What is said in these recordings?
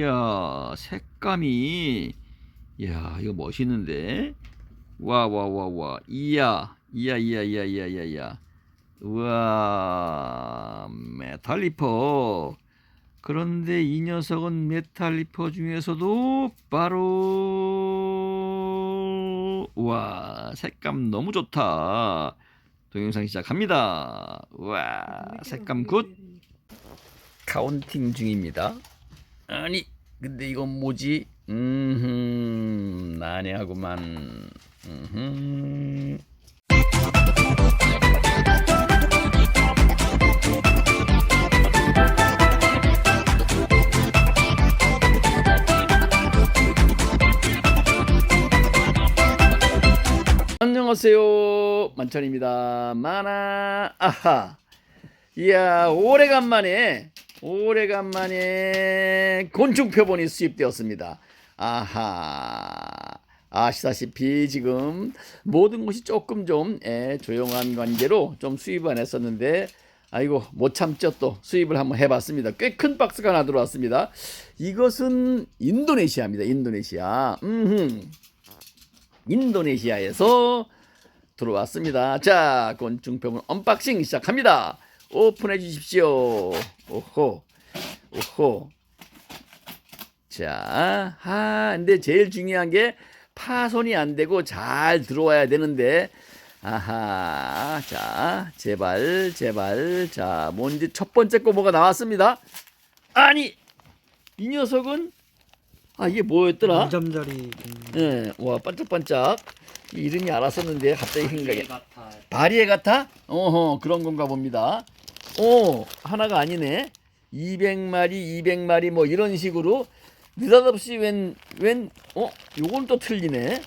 이야 색감이 이야 이거 멋있는데? 와 와 와 와. 이야 이야 이야 이야 이야 이야 이야. 우와 메탈리퍼. 그런데 이 녀석은 메탈리퍼 중에서도 바로 우와 색감 너무 좋다. 동영상 시작합니다. 우와 색감 굿. 카운팅 중입니다 아니 근데 이건 뭐지? 음흠 난해하구만. 음흠. 안녕하세요. 만천입니다. 만화 아하. 이야 오래간만에 오래간만에 곤충 표본이 수입되었습니다. 아하. 아시다시피 지금 모든 것이 조금 좀 예, 조용한 관계로 좀 수입 안 했었는데 아이고 못 참죠 또. 수입을 한번 해봤습니다. 꽤 큰 박스가 하나 들어왔습니다. 이것은 인도네시아입니다. 인도네시아. 음흠. 인도네시아에서 들어왔습니다. 자, 곤충표본 언박싱 시작합니다. 오픈해 주십시오. 오호, 오호. 자, 아, 근데 제일 중요한 게 파손이 안 되고 잘 들어와야 되는데, 아하, 자, 제발, 제발, 자, 뭔지 첫 번째 거 뭐가 나왔습니다. 아니, 이 녀석은, 아, 이게 뭐였더라? 물잠자리 예, 와 반짝반짝 이 이름이 알았었는데 갑자기 생각이 같아. 바리에 같아? 어허 그런 건가 봅니다. 오 하나가 아니네. 200마리, 200마리 뭐 이런 식으로 느닷없이 웬 웬 어 요건 또 틀리네.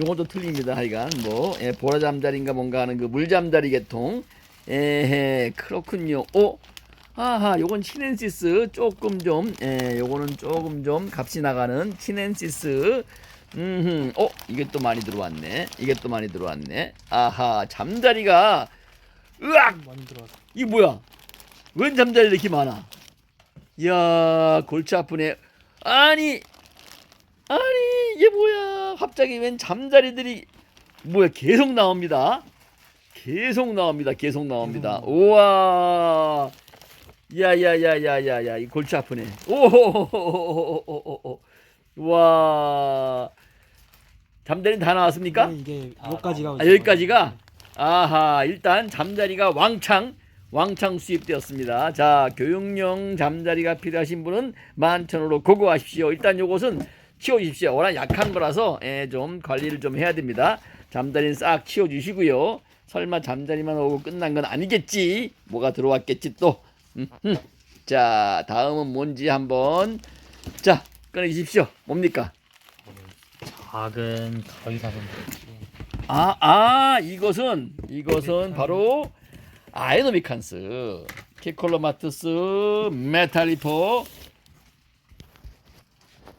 요건 또 틀립니다. 하여간 뭐 예, 보라잠자리인가 뭔가 하는 그 물잠자리 계통. 에헤 그렇군요. 오 아하, 요건 치넨시스 조금 좀, 예, 요거는 조금 좀 값이 나가는 치넨시스. 음, 어, 이게 또 많이 들어왔네. 이게 또 많이 들어왔네. 아하, 잠자리가, 으악, 많이 들어왔어. 이게 뭐야? 웬 잠자리 이렇게 많아? 이야, 골치 아프네. 아니, 아니, 이게 뭐야? 갑자기 웬 잠자리들이, 뭐야, 계속 나옵니다. 계속 나옵니다. 계속 나옵니다. 우와. 야야야야야야 이 골치 아프네. 오호호호호호호호. 와. 잠자리 다 나왔습니까? 네, 이게 여기까지가 아, 여기까지가 아하 일단 잠자리가 왕창 왕창 수입되었습니다. 자 교육용 잠자리가 필요하신 분은 만천으로 고고하십시오. 일단 요것은 치워주십시오. 워낙 약한 거라서 예, 좀 관리를 좀 해야 됩니다. 잠자리는 싹 치워주시고요. 설마 잠자리만 오고 끝난 건 아니겠지? 뭐가 들어왔겠지 또. 음, 음. 자 다음은 뭔지 한번 자 꺼내주십시오. 뭡니까? 작은 가위 사선. 아, 아, 이것은 이것은 바로 아이노미칸스, 케콜로마트스, 메탈리포,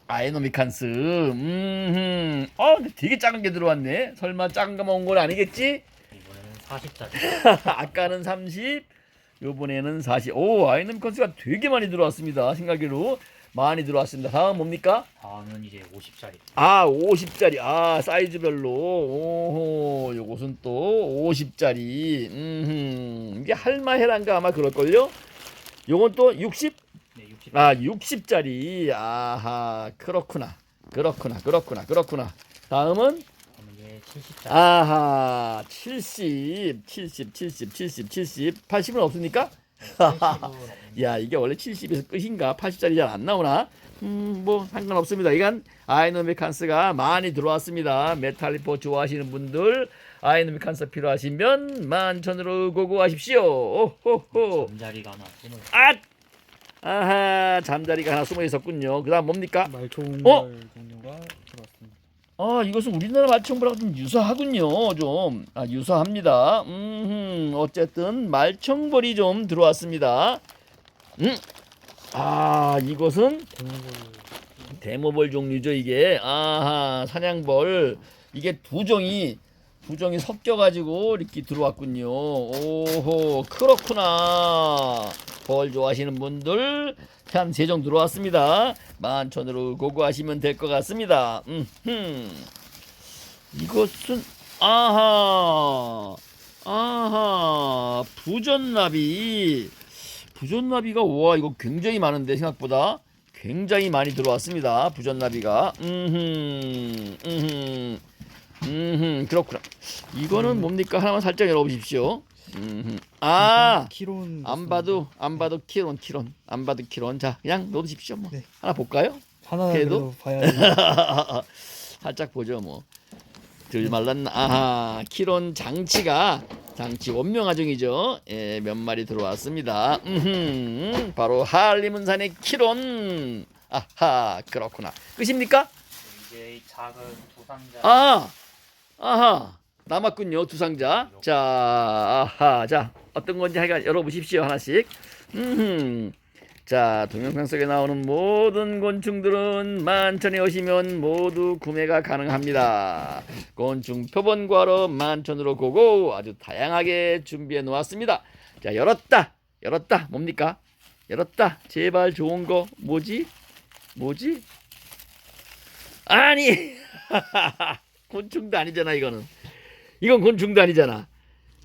아이노미칸스. 음, 어, 근데 되게 작은 게 들어왔네. 설마 작은 거만 온 건 아니겠지? 이번에는 40짜리. 아까는 30, 요번에는 40. 오, 아이노미칸스가 되게 많이 들어왔습니다. 생각외로 많이 들어왔습니다. 다음 뭡니까? 다음은 이제 50짜리. 아, 50짜리. 아, 사이즈별로. 오호, 요것은 또 50짜리. 음, 이게 할마헤란가 아마 그럴걸요? 요건 또 60? 네, 60. 아, 60짜리. 아하, 그렇구나. 그렇구나. 그렇구나. 그렇구나. 다음은 그럼 이제 70짜리. 아하, 70, 70, 70, 70, 70. 80은 없습니까? 야, 이게 원래 70에서 끝인가? 80짜리 잘 안 나오나? 음, 뭐 상관없습니다. 이건 아이노미칸스가 많이 들어왔습니다. 메탈리포 좋아하시는 분들 아이노미칸스 필요하시면 만천으로 고고하십시오. 오호호. 잠자리가 하나 숨어. 아! 아하, 잠자리가 하나 숨어 있었군요. 그다음 뭡니까? 말총알 어? 종류가. 아, 이것은 우리나라 말청보랑 좀 유사하군요. 좀 아, 유사합니다. 음, 어쨌든 말청벌이 좀 들어왔습니다. 음, 아, 이것은 데모벌 종류죠. 이게 아하, 사냥벌 이게 두 종이 두 종이 섞여가지고 이렇게 들어왔군요. 오호, 그렇구나. 벌 좋아하시는 분들 한 세 종 들어왔습니다. 만천으로 고고하시면 될 것 같습니다. 음, 이것은 아하. 아하. 부전나비. 부전나비가 와 이거 굉장히 많은데 생각보다. 굉장히 많이 들어왔습니다. 부전나비가. 음흠. 음흠 음흠 그렇구나. 이거는 뭡니까 하나만 살짝 열어보십시오. 음흠. 아 키론 안 봐도 안 봐도 키론 키론 안 봐도 키론 자 그냥 넣어주십시오 뭐 네. 하나 볼까요? 하나 그래도? 봐야 살짝 보죠 뭐. 들 말랐나 아하 키론 장치가 장치 원명하중이죠. 예, 몇 마리 들어왔습니다. 음흠, 바로 한림은산의 키론. 아하 그렇구나. 끝입니까? 이제 이 작은 두 상자 아 아하 남았군요 두 상자. 자 아하 자 어떤 건지 하여간 열어보십시오 하나씩. 음. 자 동영상 속에 나오는 모든 곤충들은 만천에 오시면 모두 구매가 가능합니다. 곤충 표본 구하러 만천으로 고고 아주 다양하게 준비해 놓았습니다. 자 열었다 열었다 뭡니까? 열었다 제발 좋은 거 뭐지? 뭐지? 아니 곤충도 아니잖아 이거는. 이건 곤충도 아니잖아.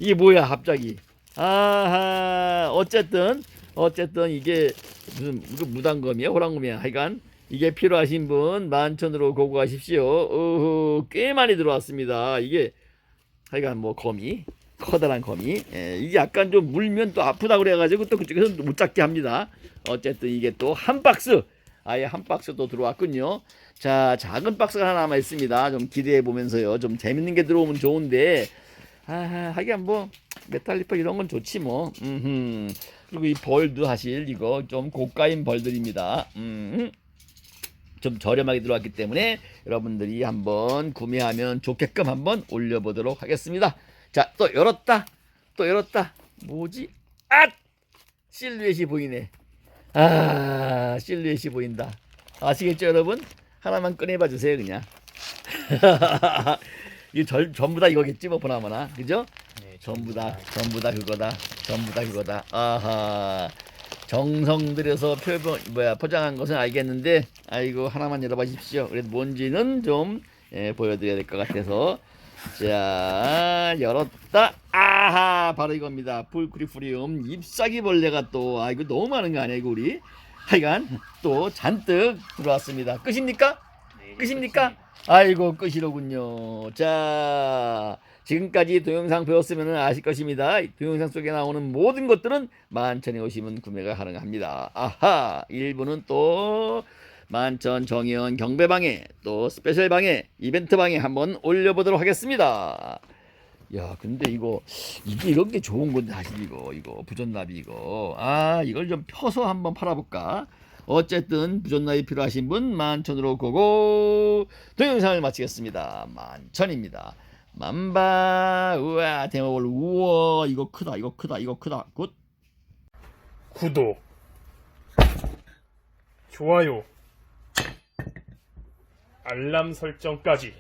이게 뭐야 갑자기? 아하 어쨌든 어쨌든 이게 무슨 이거 무당검이야 호랑검이야? 하여간 이게 필요하신 분 만천으로 고고하십시오. 어후 꽤 많이 들어왔습니다. 이게 하여간 뭐 거미 커다란 거미 예, 이게 약간 좀 물면 또 아프다 그래가지고 또 그쪽에서 못 잡게 합니다. 어쨌든 이게 또 한 박스 아예 한 박스 또 들어왔군요. 자 작은 박스가 하나 남아 있습니다. 좀 기대해 보면서요. 좀 재밌는 게 들어오면 좋은데. 아 하긴 뭐 메탈리퍼 이런 건 좋지 뭐. 음흠. 그리고 이 벌도 사실 이거 좀 고가인 벌들입니다. 음. 좀 저렴하게 들어왔기 때문에 여러분들이 한번 구매하면 좋게끔 한번 올려보도록 하겠습니다. 자 또 열었다. 또 열었다. 뭐지? 아 실루엣이 보이네 아 실루엣이 보인다. 아시겠죠 여러분? 하나만 꺼내봐 주세요 그냥. 이 절, 전부 다 이거겠지 뭐 보나마나. 그죠? 네, 전부 다 전부 다 그거다. 전부 다 그거다. 아하. 정성 들여서 표본 뭐야 포장한 것은 알겠는데 아이고 하나만 열어봐 십시오. 그래도 뭔지는 좀 예, 보여드려야 될 것 같아서 자 열었다 아하 바로 이겁니다 풀크리프리움 잎사귀 벌레가 또 아 이거 너무 많은 거 아니야 이거 우리 하여간 또 잔뜩 들어왔습니다 끝입니까? 네, 끝입니까? 끝입니다. 아이고 끝이로군요. 자 지금까지 동영상 배웠으면 아실 것입니다. 동영상 속에 나오는 모든 것들은 만천에 오시면 구매가 가능합니다. 아하 일부는 또 만천 정의원 경배방에 또 스페셜방에 이벤트방에 한번 올려보도록 하겠습니다. 야 근데 이거 이게 이런 게 좋은 건데 사실 이거 이거 부전나비 이거. 아 이걸 좀 펴서 한번 팔아볼까? 어쨌든 부전나비 필요하신 분 만천으로 고고! 동영상을 마치겠습니다. 만천입니다. 만바! 우와 대마볼 우와 이거 크다 이거 크다 이거 크다. 굿! 구독, 좋아요, 알람 설정까지